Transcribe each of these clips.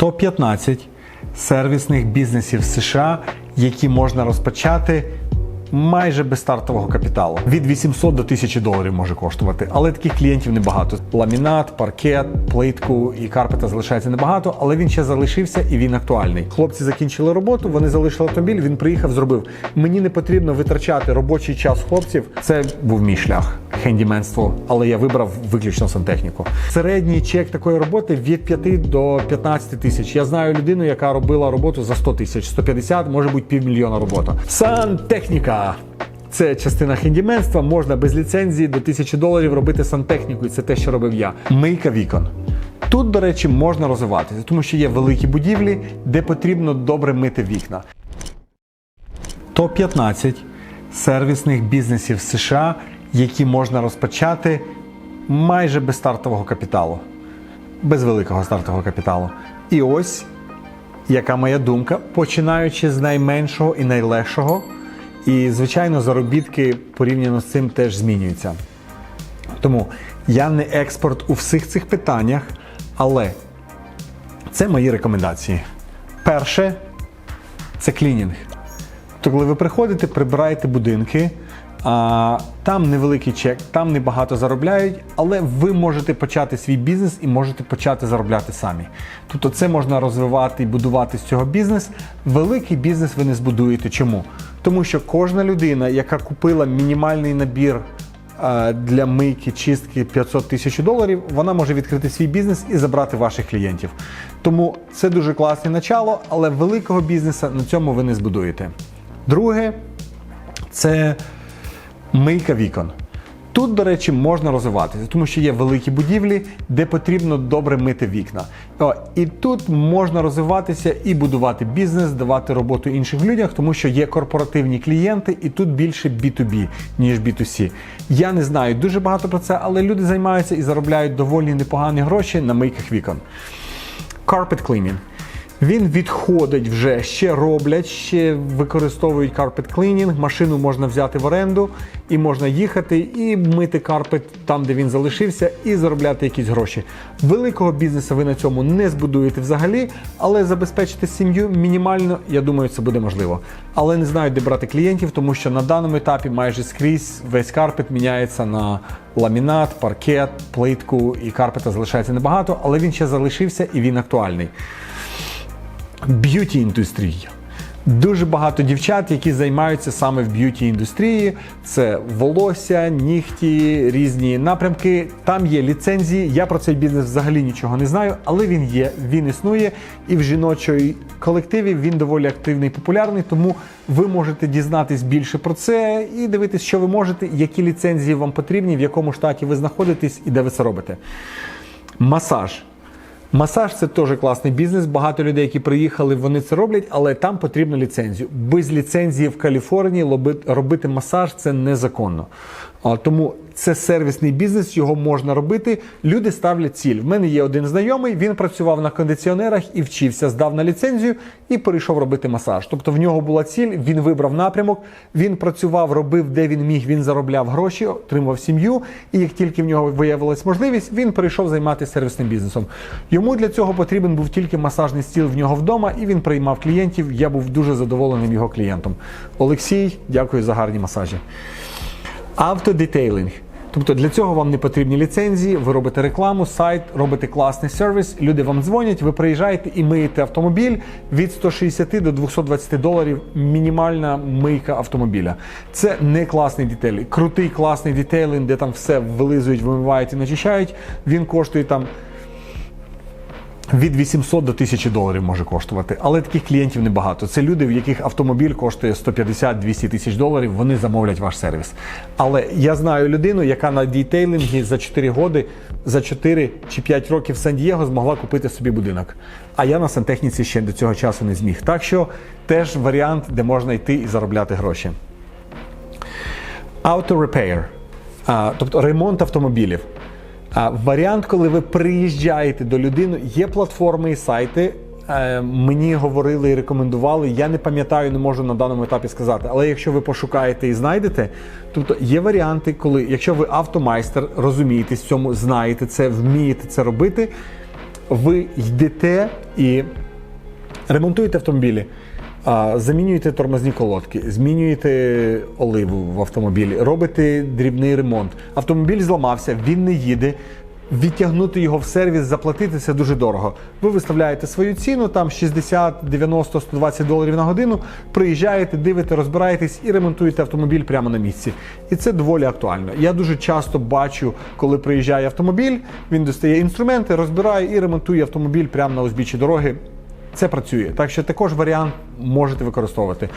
топ-15 сервісних бізнесів США, які можна розпочати майже без стартового капіталу. Від 800 до 1000 доларів може коштувати, але таких клієнтів небагато. Ламінат, паркет, плитку і карпета залишається небагато, але він ще залишився і він актуальний. Хлопці закінчили роботу, вони залишили автомобіль. Він приїхав, зробив. Мені не потрібно витрачати робочий час хлопців. Це був мій шлях. Хендіменство, але я вибрав виключно сантехніку. Середній чек такої роботи від 5 до 15 тисяч. Я знаю людину, яка робила роботу за 100 тисяч, 150, може бути півмільйона робота. Сантехніка. Це частина хендіменства, можна без ліцензії до 1000 доларів робити сантехніку, і це те, що робив я. Мийка вікон. Тут, до речі, можна розвиватися, тому що є великі будівлі, де потрібно добре мити вікна. Топ-15 сервісних бізнесів США, які можна розпочати майже без стартового капіталу, без великого стартового капіталу. І ось яка моя думка, починаючи з найменшого і найлегшого. І, звичайно, заробітки порівняно з цим теж змінюються. Тому я не експорт у всіх цих питаннях, але це мої рекомендації. Перше це клінінг. То коли ви приходите, прибираєте будинки, а, там невеликий чек, там небагато заробляють, але ви можете почати свій бізнес і можете почати заробляти самі. Тобто це можна розвивати і будувати з цього бізнес. Великий бізнес ви не збудуєте. Чому? Тому що кожна людина, яка купила мінімальний набір е, для мийки, чистки 500 тисяч доларів, вона може відкрити свій бізнес і забрати ваших клієнтів. Тому це дуже класне начало, але великого бізнесу на цьому ви не збудуєте. Друге, це мийка вікон. Тут, до речі, можна розвиватися, тому що є великі будівлі, де потрібно добре мити вікна. О, і тут можна розвиватися і будувати бізнес, давати роботу іншим людям, тому що є корпоративні клієнти, і тут більше B2B, ніж B2C. Я не знаю дуже багато про це, але люди займаються і заробляють доволі непогані гроші на мийках вікон. Carpet cleaning. Він відходить вже, ще роблять, ще використовують carpet cleaning, Машину можна взяти в оренду і можна їхати і мити карпет там, де він залишився, і заробляти якісь гроші. Великого бізнесу ви на цьому не збудуєте взагалі, але забезпечити сім'ю мінімально, я думаю, це буде можливо. Але не знаю, де брати клієнтів, тому що на даному етапі майже скрізь весь карпет міняється на ламінат, паркет, плитку і карпета залишається небагато, але він ще залишився і він актуальний б'юті індустрія. Дуже багато дівчат, які займаються саме в б'юті індустрії. Це волосся, нігті, різні напрямки. Там є ліцензії. Я про цей бізнес взагалі нічого не знаю, але він є, він існує. І в жіночій колективі він доволі активний і популярний. Тому ви можете дізнатись більше про це і дивитись, що ви можете, які ліцензії вам потрібні, в якому штаті ви знаходитесь і де ви це робите. Масаж. Масаж це теж класний бізнес. Багато людей, які приїхали, вони це роблять, але там потрібна ліцензію. Без ліцензії в Каліфорнії робити масаж це незаконно. Тому це сервісний бізнес, його можна робити. Люди ставлять ціль. В мене є один знайомий, він працював на кондиціонерах і вчився, здав на ліцензію і перейшов робити масаж. Тобто в нього була ціль, він вибрав напрямок, він працював, робив, де він міг, він заробляв гроші, отримав сім'ю. І як тільки в нього виявилась можливість, він перейшов займатися сервісним бізнесом. Йому для цього потрібен був тільки масажний стіл в нього вдома, і він приймав клієнтів. Я був дуже задоволеним його клієнтом. Олексій, дякую за гарні масажі. Автодетейлинг. Тобто для цього вам не потрібні ліцензії, ви робите рекламу, сайт, робите класний сервіс, люди вам дзвонять, ви приїжджаєте і миєте автомобіль від 160 до 220 доларів мінімальна мийка автомобіля. Це не класний детейлінг. Крутий класний детейлінг, де там все вилизують, вимивають і начищають. Він коштує там від 800 до 1000 доларів може коштувати, але таких клієнтів небагато. Це люди, в яких автомобіль коштує 150-200 тисяч доларів. Вони замовлять ваш сервіс. Але я знаю людину, яка на дітейлингі за 4 роки, за 4 чи 5 років Сан-Дієго змогла купити собі будинок. А я на сантехніці ще до цього часу не зміг. Так що теж варіант, де можна йти і заробляти гроші. Auto repair, а, тобто ремонт автомобілів. А, варіант, коли ви приїжджаєте до людини, є платформи і сайти. е, Мені говорили і рекомендували. Я не пам'ятаю, не можу на даному етапі сказати. Але якщо ви пошукаєте і знайдете, тобто є варіанти, коли, якщо ви автомайстер, розумієтесь в цьому, знаєте це, вмієте це робити. ви йдете і ремонтуєте автомобілі, замінюєте тормозні колодки, змінюєте оливу в автомобілі, робите дрібний ремонт. Автомобіль зламався, він не їде. Відтягнути його в сервіс, заплатити це дуже дорого. Ви виставляєте свою ціну, там 60, 90, 120 доларів на годину. Приїжджаєте, дивите, розбираєтесь і ремонтуєте автомобіль прямо на місці. І це доволі актуально. Я дуже часто бачу, коли приїжджає автомобіль, він достає інструменти, розбирає і ремонтує автомобіль прямо на узбіччі дороги. Це працює, так що також варіант можете використовувати.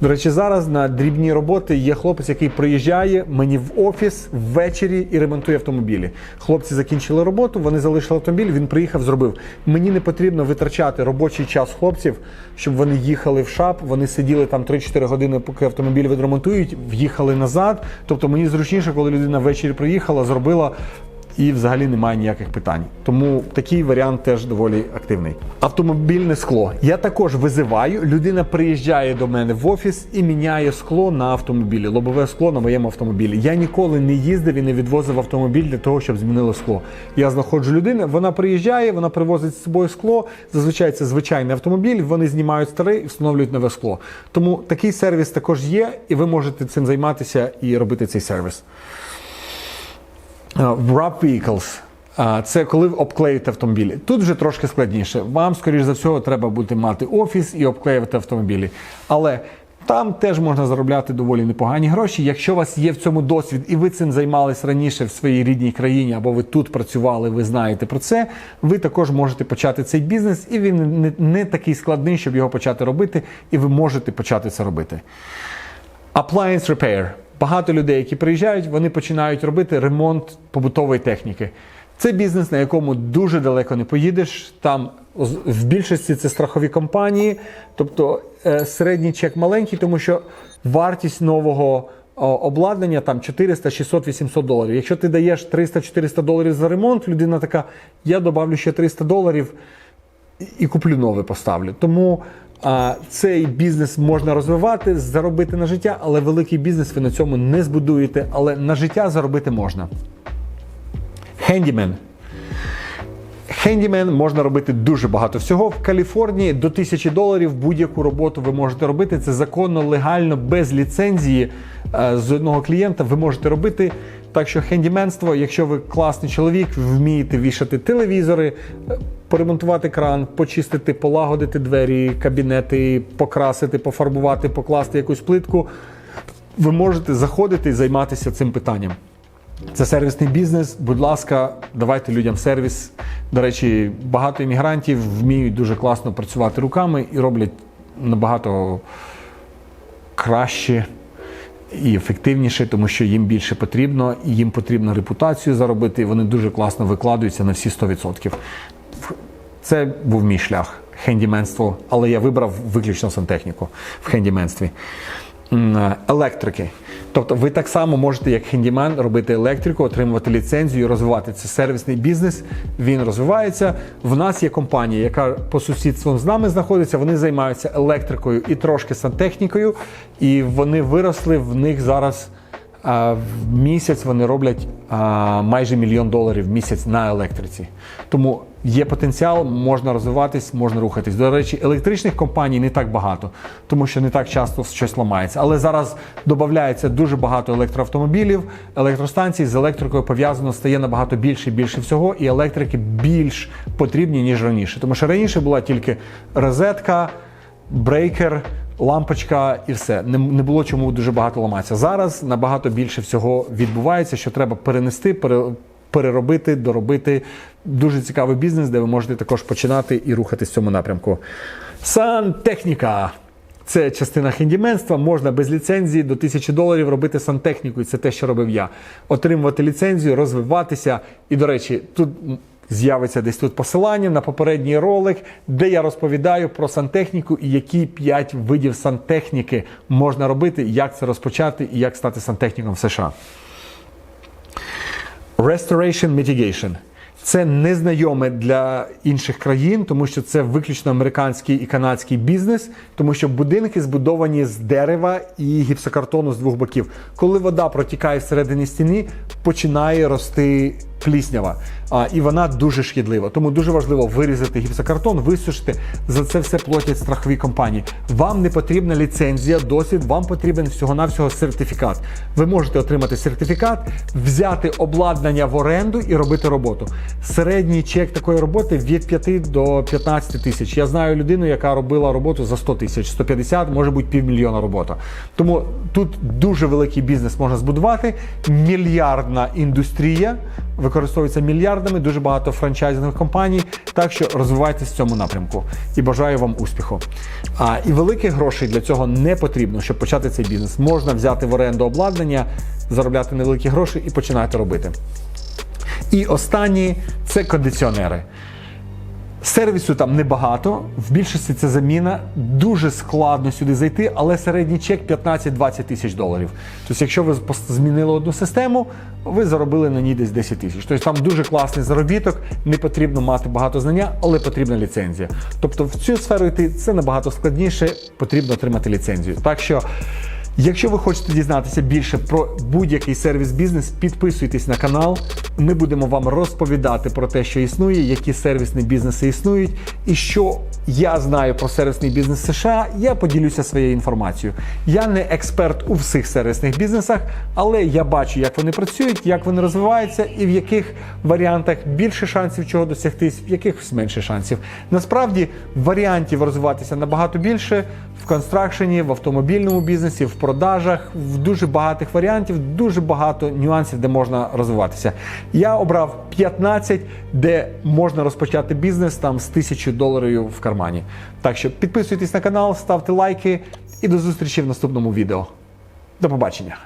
До речі, зараз на дрібні роботи є хлопець, який приїжджає мені в офіс ввечері і ремонтує автомобілі. Хлопці закінчили роботу, вони залишили автомобіль. Він приїхав, зробив. Мені не потрібно витрачати робочий час хлопців, щоб вони їхали в шап. Вони сиділи там 3-4 години, поки автомобіль відремонтують, в'їхали назад. Тобто мені зручніше, коли людина ввечері приїхала, зробила і взагалі немає ніяких питань. Тому такий варіант теж доволі активний. Автомобільне скло. Я також визиваю. Людина приїжджає до мене в офіс і міняє скло на автомобілі, лобове скло на моєму автомобілі. Я ніколи не їздив і не відвозив автомобіль для того, щоб змінило скло. Я знаходжу людину, вона приїжджає, вона привозить з собою скло. Зазвичай це звичайний автомобіль. Вони знімають старий і встановлюють нове скло. Тому такий сервіс також є, і ви можете цим займатися і робити цей сервіс. Wrap Vehicles. Це коли ви обклеюєте автомобілі. Тут вже трошки складніше. Вам, скоріш за всього, треба буде мати офіс і обклеювати автомобілі. Але там теж можна заробляти доволі непогані гроші. Якщо у вас є в цьому досвід і ви цим займались раніше в своїй рідній країні, або ви тут працювали, ви знаєте про це, ви також можете почати цей бізнес, і він не такий складний, щоб його почати робити, і ви можете почати це робити. Appliance Repair. Багато людей, які приїжджають, вони починають робити ремонт побутової техніки. Це бізнес, на якому дуже далеко не поїдеш. Там в більшості це страхові компанії, тобто е, середній чек маленький, тому що вартість нового обладнання там 400, 600, 800 доларів. Якщо ти даєш 300-400 доларів за ремонт, людина така: я добавлю ще 300 доларів і куплю нове поставлю. Тому цей бізнес можна розвивати, заробити на життя, але великий бізнес ви на цьому не збудуєте. Але на життя заробити можна. Хендімен. Хендімен можна робити дуже багато всього. В Каліфорнії до 1000 доларів будь-яку роботу ви можете робити. Це законно, легально, без ліцензії е, з одного клієнта ви можете робити. Так що хендіменство, якщо ви класний чоловік, вмієте вішати телевізори, поремонтувати кран, почистити, полагодити двері, кабінети, покрасити, пофарбувати, покласти якусь плитку, ви можете заходити і займатися цим питанням. Це сервісний бізнес. Будь ласка, давайте людям сервіс. До речі, багато іммігрантів вміють дуже класно працювати руками і роблять набагато краще і ефективніше, тому що їм більше потрібно, і їм потрібно репутацію заробити, і вони дуже класно викладаються на всі 100%. Це був мій шлях хендіменство, але я вибрав виключно сантехніку в хендіменстві. Електрики. Тобто ви так само можете, як хендімен, робити електрику, отримувати ліцензію, і розвивати це сервісний бізнес. Він розвивається. В нас є компанія, яка по сусідству з нами знаходиться. Вони займаються електрикою і трошки сантехнікою, і вони виросли. В них зараз а, в місяць вони роблять а, майже мільйон доларів в місяць на електриці. Тому є потенціал, можна розвиватись, можна рухатись. До речі, електричних компаній не так багато, тому що не так часто щось ламається. Але зараз додається дуже багато електроавтомобілів, електростанцій з електрикою пов'язано стає набагато більше і більше всього, і електрики більш потрібні ніж раніше. Тому що раніше була тільки розетка, брейкер. Лампочка і все не, не було чому дуже багато ламатися. Зараз набагато більше всього відбувається, що треба перенести, пере, переробити, доробити. Дуже цікавий бізнес, де ви можете також починати і рухатись в цьому напрямку. Сантехніка. Це частина хендіменства. Можна без ліцензії до 1000 доларів робити сантехніку, і це те, що робив я. Отримувати ліцензію, розвиватися. І, до речі, тут з'явиться десь тут посилання на попередній ролик, де я розповідаю про сантехніку і які 5 видів сантехніки можна робити, як це розпочати і як стати сантехніком в США. Restoration Mitigation. Це незнайоме для інших країн, тому що це виключно американський і канадський бізнес, тому що будинки збудовані з дерева і гіпсокартону з двох боків. Коли вода протікає всередині стіни, починає рости пліснява, а, і вона дуже шкідлива. Тому дуже важливо вирізати гіпсокартон, висушити. За це все платять страхові компанії. Вам не потрібна ліцензія, досвід, вам потрібен всього-навсього сертифікат. Ви можете отримати сертифікат, взяти обладнання в оренду і робити роботу. Середній чек такої роботи від 5 до 15 тисяч. Я знаю людину, яка робила роботу за 100 тисяч, 150, може бути півмільйона робота. Тому тут дуже великий бізнес можна збудувати. Мільярдна індустрія використовується мільярдами, дуже багато франчайзингових компаній. Так що розвивайтесь в цьому напрямку і бажаю вам успіху. А і великих грошей для цього не потрібно, щоб почати цей бізнес. Можна взяти в оренду обладнання, заробляти невеликі гроші і починати робити. І останні це кондиціонери. Сервісу там небагато, в більшості це заміна. Дуже складно сюди зайти, але середній чек 15-20 тисяч доларів. Тобто, якщо ви змінили одну систему, ви заробили на ній десь 10 тисяч. Тобто там дуже класний заробіток, не потрібно мати багато знання, але потрібна ліцензія. Тобто в цю сферу йти це набагато складніше, потрібно отримати ліцензію. Так що. Якщо ви хочете дізнатися більше про будь-який сервіс-бізнес, підписуйтесь на канал. Ми будемо вам розповідати про те, що існує, які сервісні бізнеси існують, і що я знаю про сервісний бізнес США. Я поділюся своєю інформацією. Я не експерт у всіх сервісних бізнесах, але я бачу, як вони працюють, як вони розвиваються, і в яких варіантах більше шансів чого досягти, в яких менше шансів. Насправді варіантів розвиватися набагато більше в констракшені, в автомобільному бізнесі, в продажах, в дуже багатих варіантів, дуже багато нюансів, де можна розвиватися. Я обрав 15, де можна розпочати бізнес там з тисячі доларів в кармані. Так що підписуйтесь на канал, ставте лайки і до зустрічі в наступному відео. До побачення!